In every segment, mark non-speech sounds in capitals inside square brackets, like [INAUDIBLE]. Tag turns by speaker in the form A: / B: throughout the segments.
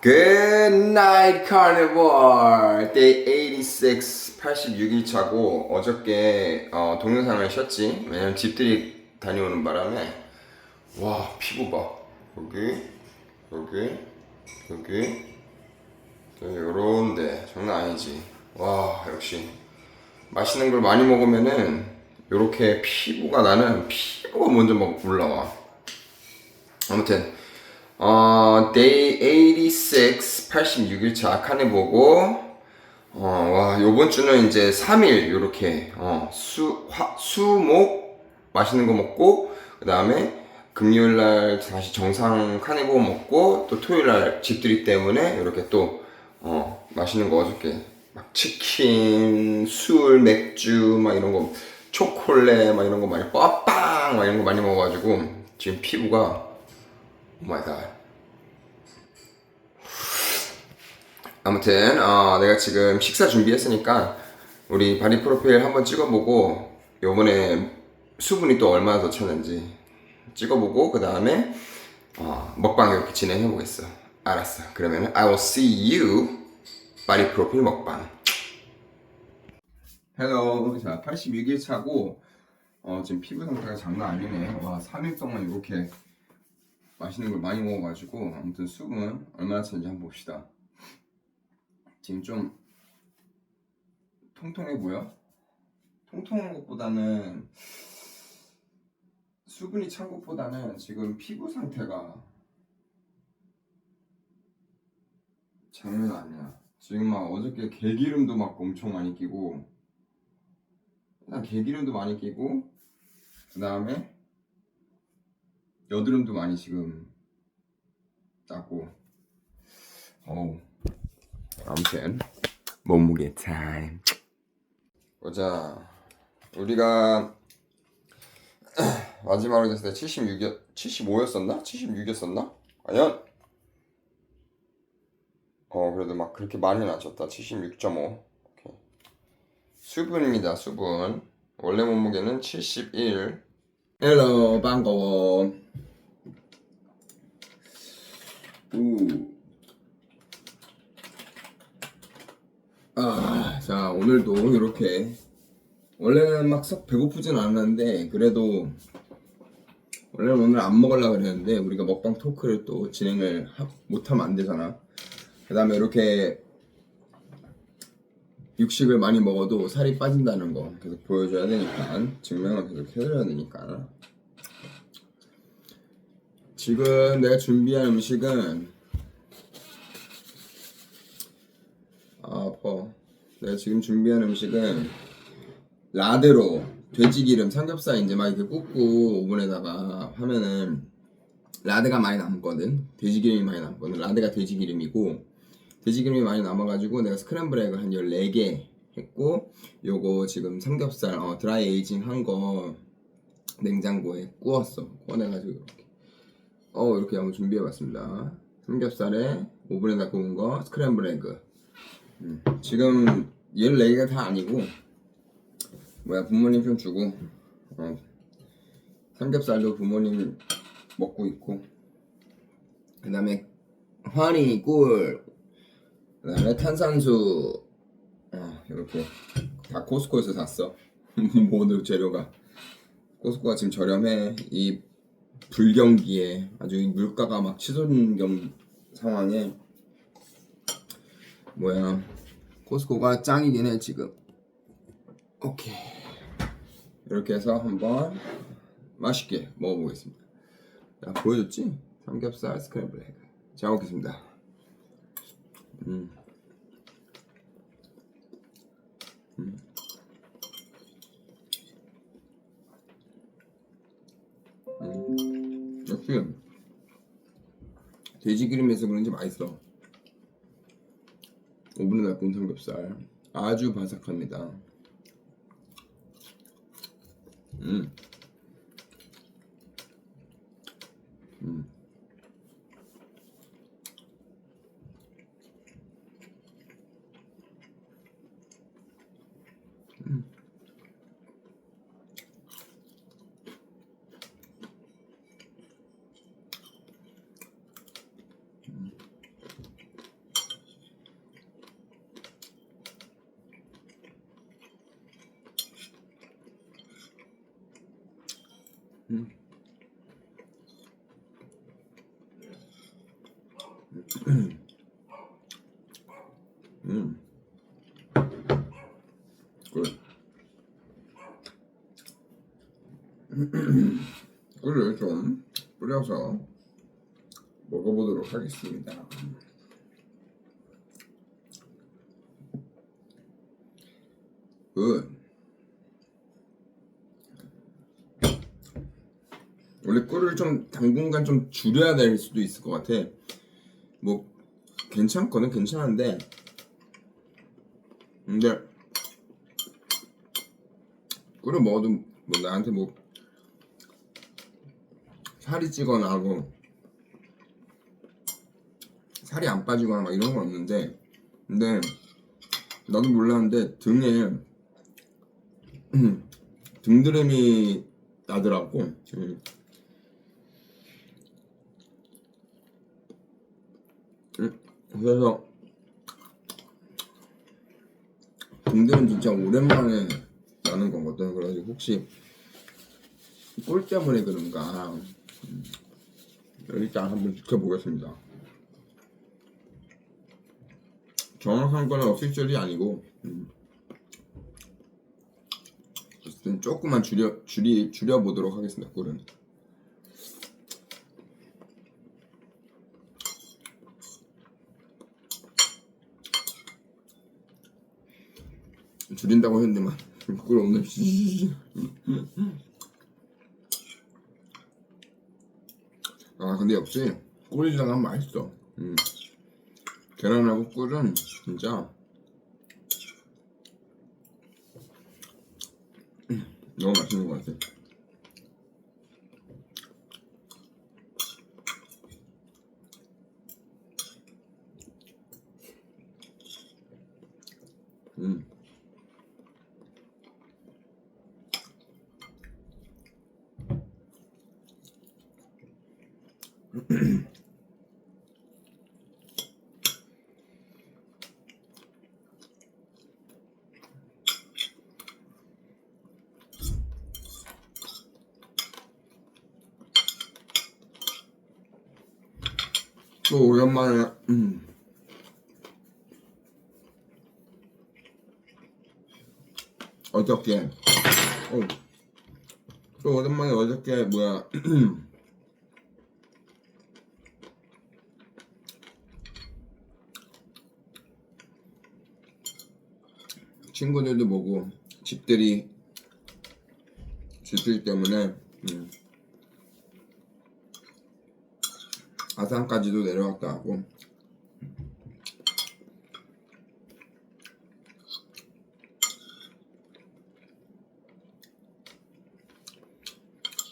A: Good night, Carnivore! Day 86, 86일 차고, 어저께, 어, 동영상을 쉬었지. 왜냐면 집들이 다녀오는 바람에, 와, 피부 봐. 여기, 여기, 여기, 여기, 요런데. 장난 아니지. 와, 역시. 맛있는 걸 많이 먹으면은, 요렇게 피부가 나는 피부가 먼저 막 올라와. 아무튼 어 day 86 86일차 칸에 보고 어 와 요번 주는 이제 3일 요렇게 어수수목 맛있는 거 먹고 그 다음에 금요일 날 다시 정상 카네보 먹고 또 토요일 날 집들이 때문에 이렇게 또 어 맛있는 거 어저께 막 치킨, 술, 맥주 막 이런 거 초콜릿 막 이런 거 많이 빠빵 막 이런 거 많이 먹어가지고 지금 피부가 오마이갓 아무튼 어, 내가 지금 식사 준비했으니까 우리 바디 프로필 한번 찍어보고 요번에 수분이 또 얼마나 더 찼는지 찍어보고 그 다음에 어, 먹방 이렇게 진행해 보겠어. 알았어. 그러면 I will see you 바디 프로필 먹방. 헬로 자 86일 차고 어, 지금 피부 상태가 장난 아니네. 와 3일 동안 이렇게 맛있는 걸 많이 먹어가지고 아무튼 수분 얼마나 차는지 한번 봅시다. 지금 좀 통통해 보여? 통통한 것보다는 수분이 찬 것보다는 지금 피부 상태가 장난 아니야. 지금 막 어저께 개기름도 막 엄청 많이 끼고 일단 개기름도 많이 끼고 그 다음에 여드름도 많이 지금 땄고. 어우. 아무튼 몸무게 타임. 보자. 우리가 [CLEARS THROAT] 마지막으로 됐을 때 76이 75였었나? 76이었었나? 과연? 어 그래도 막 그렇게 많이 낮췄다. 76.5 수분입니다 수분. 원래 몸무게는 71 헬로 반가워 우. 아, 자 오늘도 이렇게. 원래는 막 썩 배고프진 않았는데 그래도 원래는 오늘 안 먹으려고 그랬는데 우리가 먹방 토크를 또 진행을 하- 못하면 안 되잖아. 그 다음에 이렇게 육식을 많이 먹어도 살이 빠진다는 거 계속 보여줘야 되니까 증명을 계속 해드려야 되니까. 지금 내가 준비한 음식은 아, 아파. 내가 지금 준비한 음식은 라데로 돼지기름 삼겹살 이제 막 이렇게 굽고 오븐에다가 하면은 라데가 많이 남거든. 돼지기름이 많이 남거든. 라데가 돼지기름이고 돼지기름이 많이 남아가지고 내가 스크램블 에그 한 14개 했고 요거 지금 삼겹살 어, 드라이 에이징 한 거 냉장고에 구웠어. 꺼내가지고 이렇게. 어 이렇게 한번 준비해봤습니다. 삼겹살에 오븐에다 구운 거 스크램블 에그. 음, 지금 14개가 다 아니고 뭐야 부모님 좀 주고 어, 삼겹살도 부모님 먹고 있고 그 다음에 허니 꿀 그 다음에 탄산수 어, 이렇게 다 코스코에서 샀어. [LAUGHS] 모든 재료가. 코스코가 지금 저렴해. 이 불경기에 아주 이 물가가 막 치솟는 상황에 뭐야 코스코가 짱이긴 해 지금. 오케이. 이렇게 해서 한번 맛있게 먹어보겠습니다. 야 보여줬지? 삼겹살 스크램블 에그 잘 먹겠습니다 음. 음. 음. 역시 돼지 기름에서 그런지 맛있어. 오븐에다 구운 삼겹살 아주 바삭합니다. 음. 음. 음. 음. 음. 음. 그래. [CLEARS THROAT] 꿀을 좀 뿌려서 먹어보도록 하겠습니다. 좀 줄여야 될 수도 있을 것 같아. 뭐 괜찮거든 괜찮은데 근데 꿀을 먹어도 뭐 나한테 뭐 살이 찌거나 하고 살이 안 빠지거나 막 이런 건 없는데 근데 나도 몰랐는데 등에 [CLEARS THROAT] 등드름이 나더라고 음. 음, 그래서 등들은 진짜 오랜만에 나는 거거든. 그래서 혹시 꿀 때문에 그런가 음, 일단 한번 지켜보겠습니다. 정확한 건 어피셜이 아니고 음. 어쨌든 조금만 줄여 줄이 줄여 보도록 하겠습니다. 꿀은. 줄인다고 했는데만 꿀 없네. 아 근데 역시 꿀이랑 하면 맛있어. 음. 계란하고 꿀은 진짜 음, 너무 맛있는 것 같아. 음. 또 오랜만에 음. 어저께 어. 또 오랜만에 어저께 뭐야 [CLEARS THROAT] 친구들도 보고 집들이 집들 때문에 음. 아산까지도 내려갔다 하고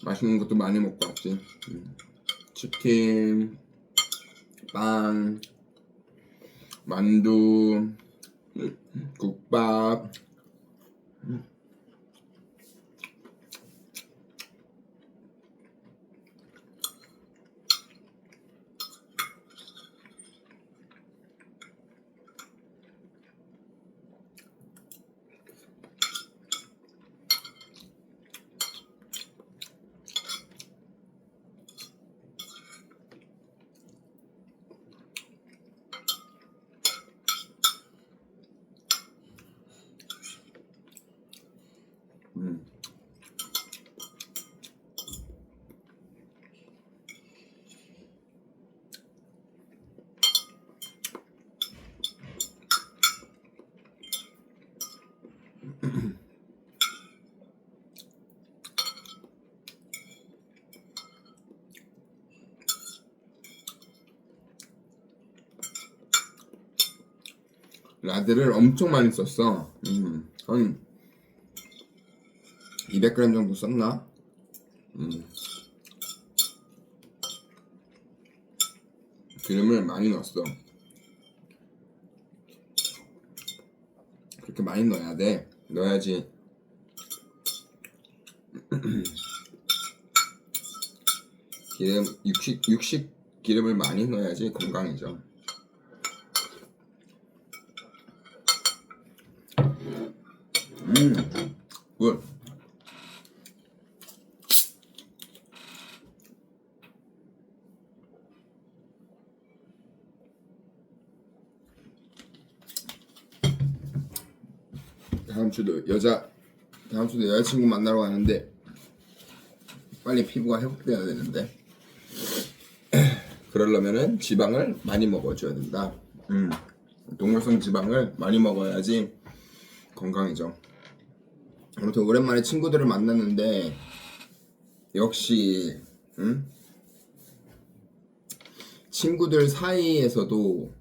A: 맛있는 것도 많이 먹고 왔지 음. 치킨 빵 만두 국밥 음. 라드를 엄청 많이 썼어. 음, 한 200g 정도 썼나? 음. 기름을 많이 넣었어. 그렇게 많이 넣어야 돼. 넣어야지. [CLEARS THROAT] 기름 육식 육식 기름을 많이 넣어야지 건강해져. 음, 굿. 다음 주도 여자 다음 주도 여자친구 만나러 가는데 빨리 피부가 회복돼야 되는데 [CLEARS THROAT] 그러려면은 지방을 많이 먹어줘야 된다. 음. 동물성 지방을 많이 먹어야지 건강해져. 아무튼 오랜만에 친구들을 만났는데 역시 음? 친구들 사이에서도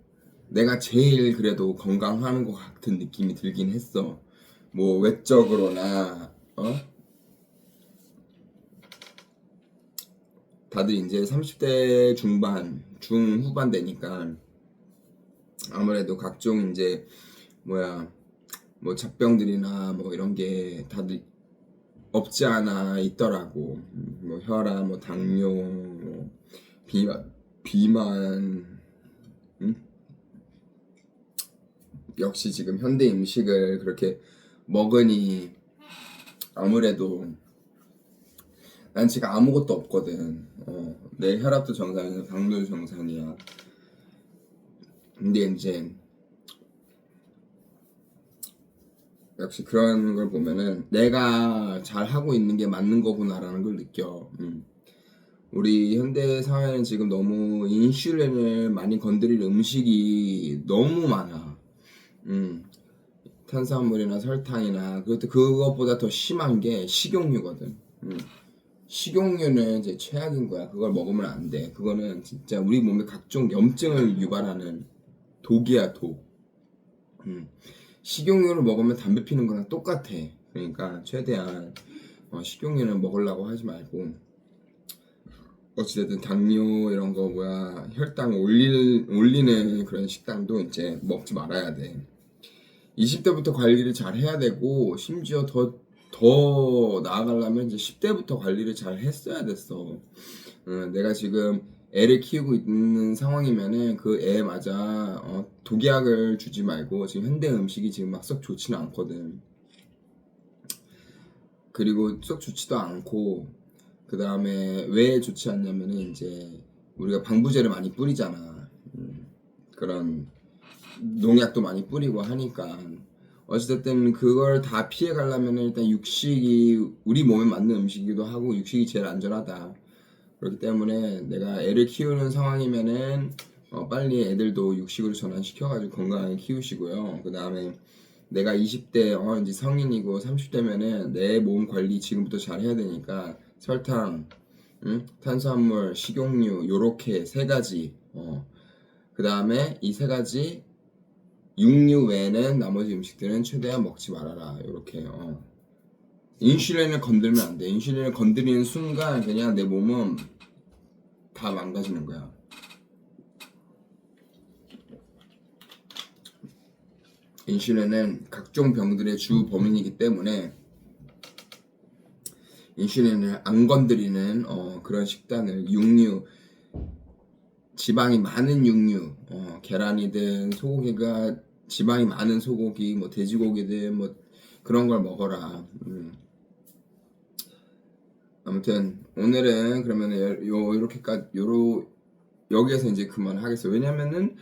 A: 내가 제일 그래도 건강한 것 같은 느낌이 들긴 했어. 뭐 외적으로나 어? 다들 이제 30대 중반, 중후반 되니까 아무래도 각종 이제 뭐야 뭐 잡병들이나 뭐 이런 게 다들 없지 않아 있더라고. 음, 뭐 혈압, 뭐 당뇨, 뭐 비만, 비만. 음? 역시 지금 현대 음식을 그렇게 먹으니 아무래도 난 지금 아무것도 없거든. 어, 내 혈압도 정상이야, 당뇨도 정상이야. 근데 이제 역시 그런 걸 보면은 내가 잘 하고 있는 게 맞는 거구나라는 걸 느껴. 음. 우리 현대 사회는 지금 너무 인슐린을 많이 건드릴 음식이 너무 많아. 음. 탄수화물이나 설탕이나 그것도 그것보다 더 심한 게 식용유거든. 음. 식용유는 이제 최악인 거야. 그걸 먹으면 안 돼. 그거는 진짜 우리 몸에 각종 염증을 유발하는 독이야, 독. 음. 식용유를 먹으면 담배 피는 거랑 똑같아. 그러니까 최대한 어, 식용유는 먹으려고 하지 말고 어찌됐든 당뇨 이런 거 뭐야 혈당 올릴, 올리는 그런 식당도 이제 먹지 말아야 돼. 20대부터 관리를 잘 해야 되고 심지어 더 더 나아가려면 이제 10대부터 관리를 잘 했어야 됐어. 어, 내가 지금 애를 키우고 있는 상황이면은 그애 맞아 어, 독약을 주지 말고 지금 현대 음식이 지금 막 썩 좋지는 않거든. 그리고 썩 좋지도 않고 그 다음에 왜 좋지 않냐면은 이제 우리가 방부제를 많이 뿌리잖아. 음, 그런 농약도 많이 뿌리고 하니까 어찌됐든 그걸 다 피해 가려면 일단 육식이 우리 몸에 맞는 음식이기도 하고 육식이 제일 안전하다. 그렇기 때문에 내가 애를 키우는 상황이면은 어, 빨리 애들도 육식으로 전환시켜가지고 건강하게 키우시고요. 그 다음에 내가 20대 어, 이제 성인이고 30대면은 내 몸 관리 지금부터 잘 해야 되니까 설탕, 응? 탄수화물, 식용유 요렇게 세 가지. 어. 그 다음에 이 세 가지 육류 외에는 나머지 음식들은 최대한 먹지 말아라. 요렇게. 어. 인슐린을 건들면 안 돼. 인슐린을 건드리는 순간 그냥 내 몸은 다 망가지는 거야. 인슐린은 각종 병들의 주 범인이기 때문에 인슐린을 안 건드리는 어, 그런 식단을 육류 지방이 많은 육류 어, 계란이든 소고기가 지방이 많은 소고기 뭐 돼지고기든 뭐 그런 걸 먹어라. 음. 아무튼 오늘은 그러면 요 이렇게까지 요로 여기에서 이제 그만하겠어요. 왜냐면은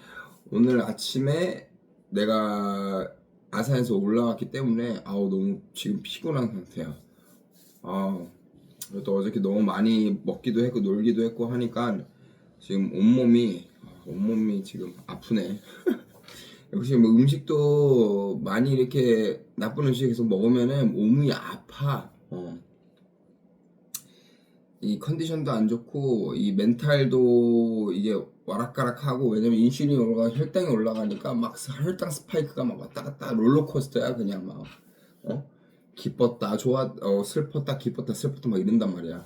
A: 오늘 아침에 내가 아산에서 올라왔기 때문에 아우 너무 지금 피곤한 상태야. 아, 또 어저께 너무 많이 먹기도 했고 놀기도 했고 하니까 지금 온몸이 온몸이 지금 아프네. [LAUGHS] 역시 뭐 음식도 많이 이렇게 나쁜 음식 계속 먹으면은 몸이 아파. 어. 이 컨디션도 안 좋고 이 멘탈도 이게 와락가락하고 왜냐면 인슐린이 올라가 혈당이 올라가니까 막 혈당 스파이크가 막 왔다 갔다 롤러코스터야 그냥 막. 어? 기뻤다 좋아 어 슬펐다 기뻤다 슬펐다 막 이런단 말이야.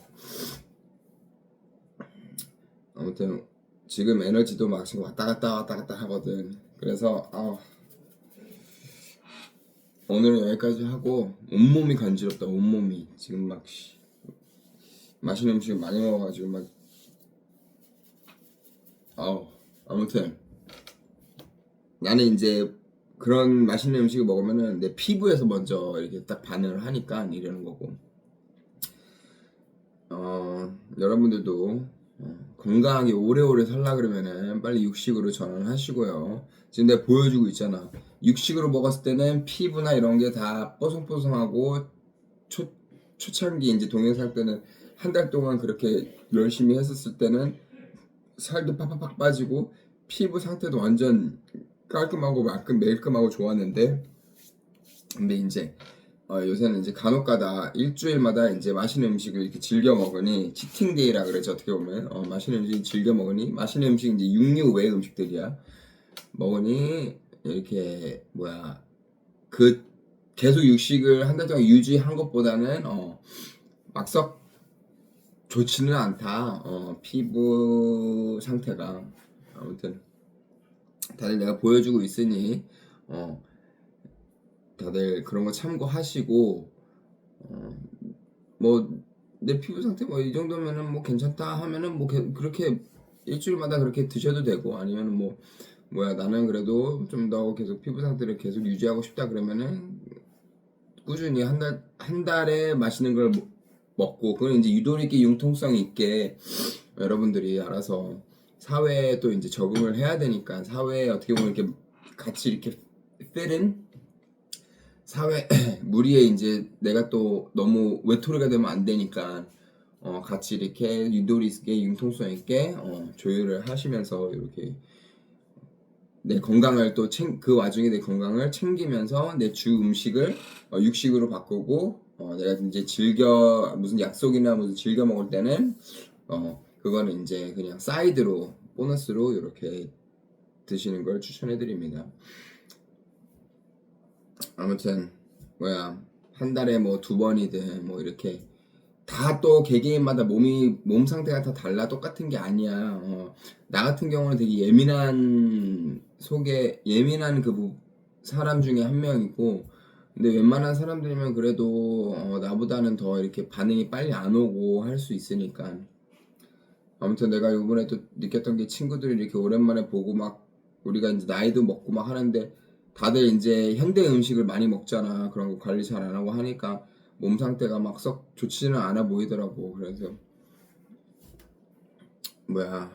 A: 아무튼 지금 에너지도 막 지금 왔다 갔다 왔다 갔다 하거든. 그래서 아 오늘은 여기까지 하고 온몸이 간지럽다 온몸이. 지금 막 씨, 맛있는 음식 많이 먹어가지고 막 아우 아무튼 나는 이제 그런 맛있는 음식을 먹으면은 내 피부에서 먼저 이렇게 딱 반응을 하니까 이러는 거고 어 여러분들도 어, 건강하게 오래오래 살라 그러면은 빨리 육식으로 전환하시고요. 지금 내가 보여주고 있잖아. 육식으로 먹었을 때는 피부나 이런 게 다 뽀송뽀송하고 초, 초창기 이제 동영상 때는 한 달 동안 그렇게 열심히 했었을 때는 살도 팍팍팍 빠지고 피부 상태도 완전 깔끔하고 말끔 매일끔하고 좋았는데 근데 이제 어, 요새는 이제 간혹가다 일주일마다 이제 맛있는 음식을 이렇게 즐겨 먹으니 치팅데이라 그러죠 어떻게 보면. 어, 맛있는 음식 즐겨 먹으니 맛있는 음식 이제 육류 외 음식들이야. 먹으니 이렇게 뭐야 그 계속 육식을 한 달 동안 유지한 것보다는 어, 막썩 좋지는 않다. 어, 피부 상태가. 아무튼 다들 내가 보여주고 있으니 어, 다들 그런 거 참고하시고 어, 뭐내 피부 상태 뭐 이 정도면은 뭐 괜찮다 하면은 뭐 게- 그렇게 일주일마다 그렇게 드셔도 되고 아니면 뭐 뭐야 나는 그래도 좀 더 계속 피부 상태를 계속 유지하고 싶다 그러면은 꾸준히 한 달 한 달에 맛있는 걸 먹- 먹고 그건 이제 유도리 있게 융통성 있게 여러분들이 알아서 사회에 또 이제 적응을 해야 되니까 사회에 어떻게 보면 이렇게 같이 이렇게 fit 사회 [CLEARS THROAT] 무리에 이제 내가 또 너무 외톨이가 되면 안 되니까 어 같이 이렇게 유도리 있게 융통성 있게 어 조율을 하시면서 이렇게 내 건강을 또그 와중에 내 건강을 챙기면서 내 주 음식을 어, 육식으로 바꾸고 어, 내가 이제 즐겨 무슨 약속이나 무슨 즐겨 먹을 때는 어 그거는 이제 그냥 사이드로 보너스로 이렇게 드시는 걸 추천해 드립니다. 아무튼 뭐야 한 달에 뭐 두 번이든 뭐 이렇게 다 또 개개인마다 몸이 몸 상태가 다 달라 똑같은 게 아니야. 어, 나 같은 경우는 되게 예민한 속에 예민한 그 부- 사람 중에 한 명이고 근데 웬만한 사람들이면 그래도 어, 나보다는 더 이렇게 반응이 빨리 안 오고 할 수 있으니까 아무튼 내가 이번에 또 느꼈던 게 친구들이 이렇게 오랜만에 보고 막 우리가 이제 나이도 먹고 막 하는데 다들 이제 현대 음식을 많이 먹잖아. 그런 거 관리 잘 안 하고 하니까 몸 상태가 막 썩 좋지는 않아 보이더라고. 그래서 뭐야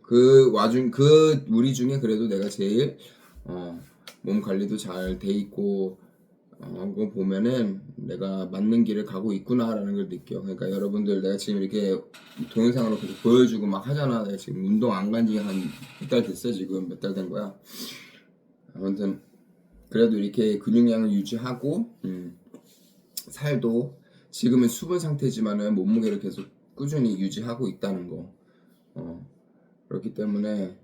A: 그 와중 그 우리 중에 그래도 내가 제일 어, 몸 관리도 잘 돼 있고 어, 그거 보면은 내가 맞는 길을 가고 있구나라는 걸 느껴. 그러니까 여러분들 내가 지금 이렇게 동영상으로 계속 보여주고 막 하잖아. 내가 지금 운동 안 간 지 한 몇 달 됐어 지금 몇 달 된 거야. 아무튼 그래도 이렇게 근육량을 유지하고 음, 살도 지금은 수분 상태지만은 몸무게를 계속 꾸준히 유지하고 있다는 거. 어, 그렇기 때문에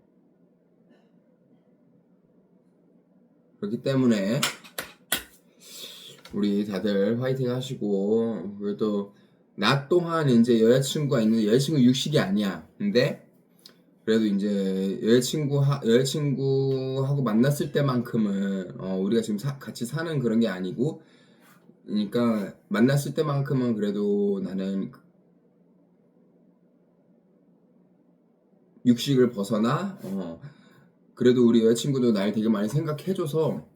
A: 그렇기 때문에 우리 다들 화이팅 하시고 그래도 나 또한 이제 여자친구가 있는데 여자친구 육식이 아니야. 근데 그래도 이제 여자친구 하, 여자친구하고 만났을 때만큼은 어, 우리가 지금 사- 같이 사는 그런 게 아니고 그러니까 만났을 때만큼은 그래도 나는 육식을 벗어나 어, 그래도 우리 여자친구도 날 되게 많이 생각해줘서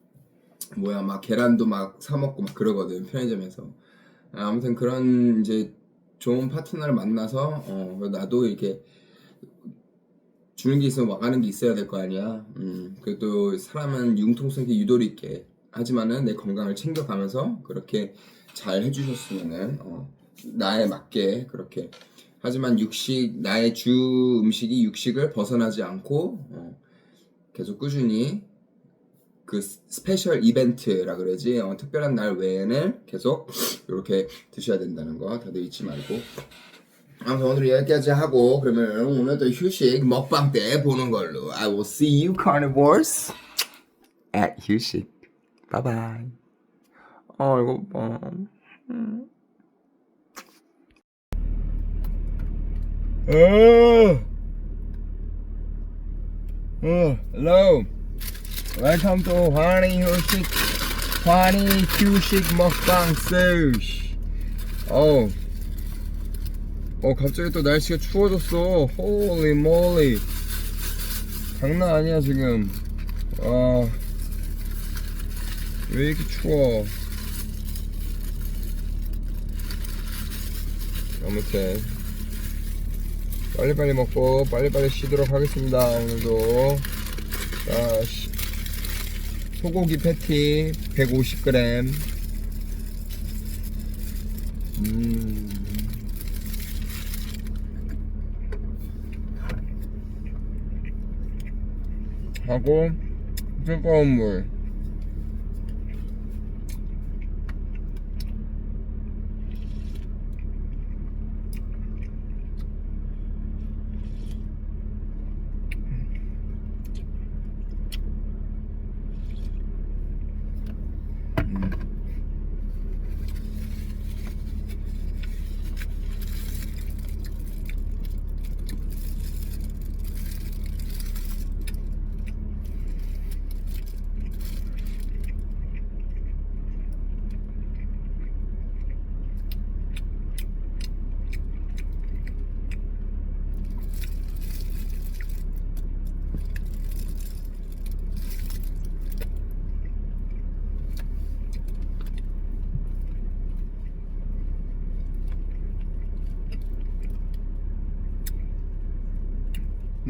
A: 뭐야 막 계란도 막 사 먹고 막 그러거든 편의점에서. 아, 아무튼 그런 이제 좋은 파트너를 만나서 어, 나도 이렇게 주는 게 있으면 와가는 게 있어야 될 거 아니야. 음, 그래도 사람은 융통성이 유도리 있게. 하지만은 내 건강을 챙겨가면서 그렇게 잘 해주셨으면은 어, 나에 맞게 그렇게. 하지만 육식 나의 주 음식이 육식을 벗어나지 않고 어, 계속 꾸준히 그 스- 스페셜 이벤트라 그러지? 어, 특별한 날 외에는 계속 이렇게 드셔야 된다는 거 다들 잊지 말고. 아무튼 오늘 여기까지 하고 그러면 오늘도 휴식 먹방 때 보는 걸로. I will see you carnivores at 휴식. Bye bye 어 이거 봐 어, 어, hello. Welcome 휴식, 환희 휴식 먹방 스시. 어, 어 갑자기 또 날씨가 추워졌어. Holy moly. 장난 아니야 지금. 아, 왜 이렇게 추워? 아무튼 빨리빨리 먹고 빨리빨리 쉬도록 하겠습니다 오늘도 자, 시- 소고기 패티 150g 음. 하고 뜨거운 물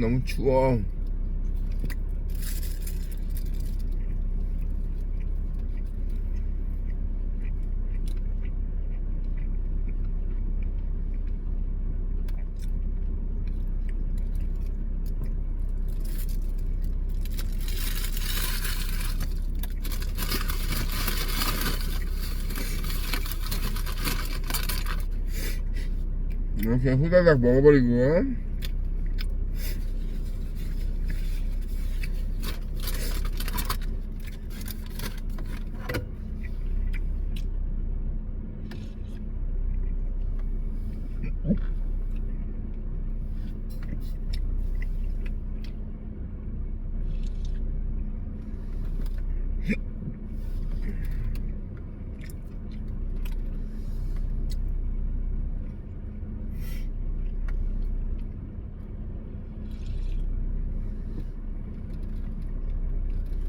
A: 너무 추워. 이렇게 후다닥 먹어버리고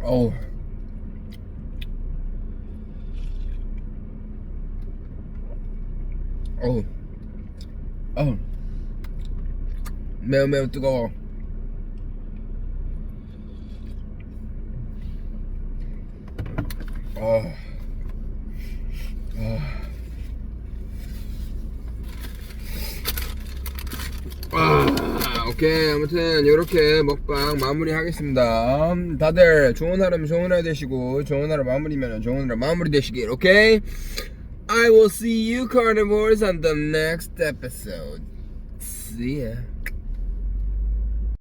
A: 어우. 어우. 어우. 매우 매우 뜨거워 아, 아. 아, 오케이 아무튼 이렇게 먹방 마무리 하겠습니다. 다들 좋은 하루 좋은 하루 되시고 좋은 하루 마무리면 좋은 하루 마무리 되시길 오케이? I will see you carnivores on the next episode. See ya